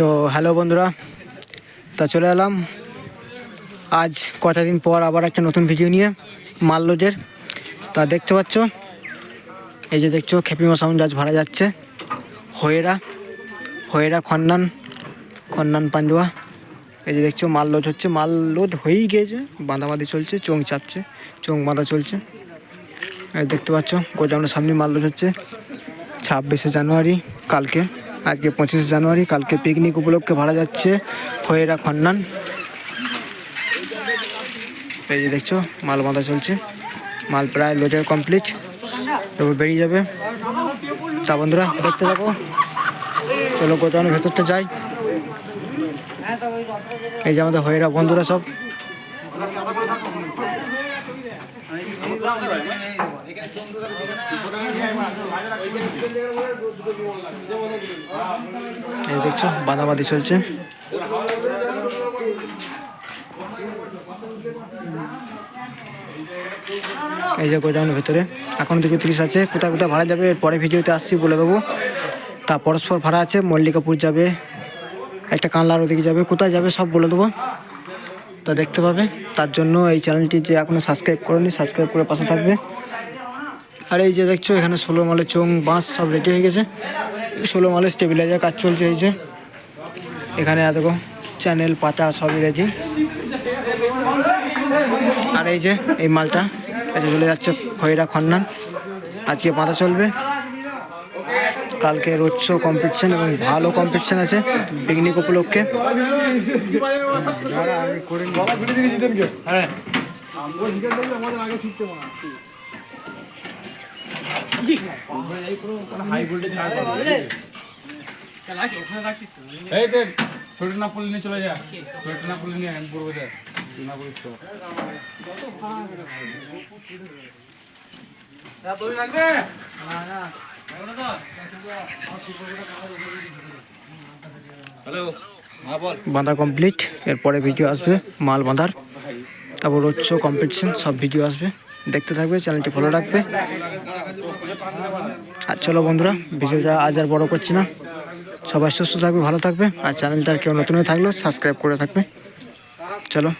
তো হ্যালো বন্ধুরা, তা চলে এলাম। আজ কটা দিন পর আবার একটা নতুন ভিডিও নিয়ে মাল লোডের। তা দেখতে পাচ্ছ, এই যে দেখছ, খেপিমা সাউন্ড আজ ভাড়া যাচ্ছে। হয়েরা হয়েরা খন্নান খন্নান পান্ডুয়া। এই যে দেখছ, মাল লোড হচ্ছে, মাল লোড হয়েই গিয়েছে, বাঁধাবাঁধি চলছে, চোং চাপছে, চোং বাঁধা চলছে। দেখতে পাচ্ছ, গোডাউনের সামনে মাল লোড হচ্ছে, ছাব্বিশে জানুয়ারি, কালকে। আজকে পঁচিশে জানুয়ারি, কালকে পিকনিক উপলক্ষে ভাড়া যাচ্ছে হয়েরা খন্নান। এই যে দেখছ, মাল বাঁধা চলছে। মাল প্রায় লোজার কমপ্লিট এবার বেরিয়ে যাবে। তা বন্ধুরা, দেখতে থাকো। চলো গোদামের ভেতরটা যাই। এই যে আমাদের হয়েরা বন্ধুরা সব। এই দেখছ বাঁধাবাঁধি চলছে। এই যে গোডাউনের ভেতরে, এখন দুটো তিরিশ আছে। কোথায় কোথায় ভাড়া যাবে, পরে ভিডিওতে আসছি বলে দেবো। তা পরস্পর ভাড়া আছে, মল্লিকাপুর যাবে, একটা কানলার ওদিকে যাবে, কোথায় যাবে সব বলে দেবো। তা দেখতে পাবে। তার জন্য এই চ্যানেলটি যে এখনও সাবস্ক্রাইব করেনি সাবস্ক্রাইব করে পাশে থাকবে। আর এই যে দেখছ, এখানে ষোলো মালের চোং, বাঁশ সব রেডি হয়ে গেছে। ষোলো মালের স্টেবিলাইজার কাজ চলছে এই যে। এখানে দেখো চ্যানেল পাতা সবই রেডি আর এই যে, এই মালটা এটা চলে যাচ্ছে খয়রা খন্নান। আজকে পাতা চলবে। কালকে রোজ শো কম্পিটিশন এবং ভালো কম্পিটিশন আছে পিকনিক উপলক্ষে। এই দেখ ছোট না পড়লে নিয়ে চলে যা। ছোট না পড়লে নিয়ে আমি পড়ব যা না পড়িস তো বাঁধা কমপ্লিট এরপরে ভিডিও আসবে মাল বাঁধার। তারপর রোজ শো কম্পিটিশন সব ভিডিও আসবে। দেখতে থাকবে চ্যানেলটি ফলো রাখবে। আর চলো বন্ধুরা, ভিডিওটা আজ আর বড়ো করছি না। সবাই সুস্থ থাকবে, ভালো থাকবে, আর চ্যানেলটা আর কেউ নতুন হয়ে থাকলেও সাবস্ক্রাইব করে থাকবে। চলো।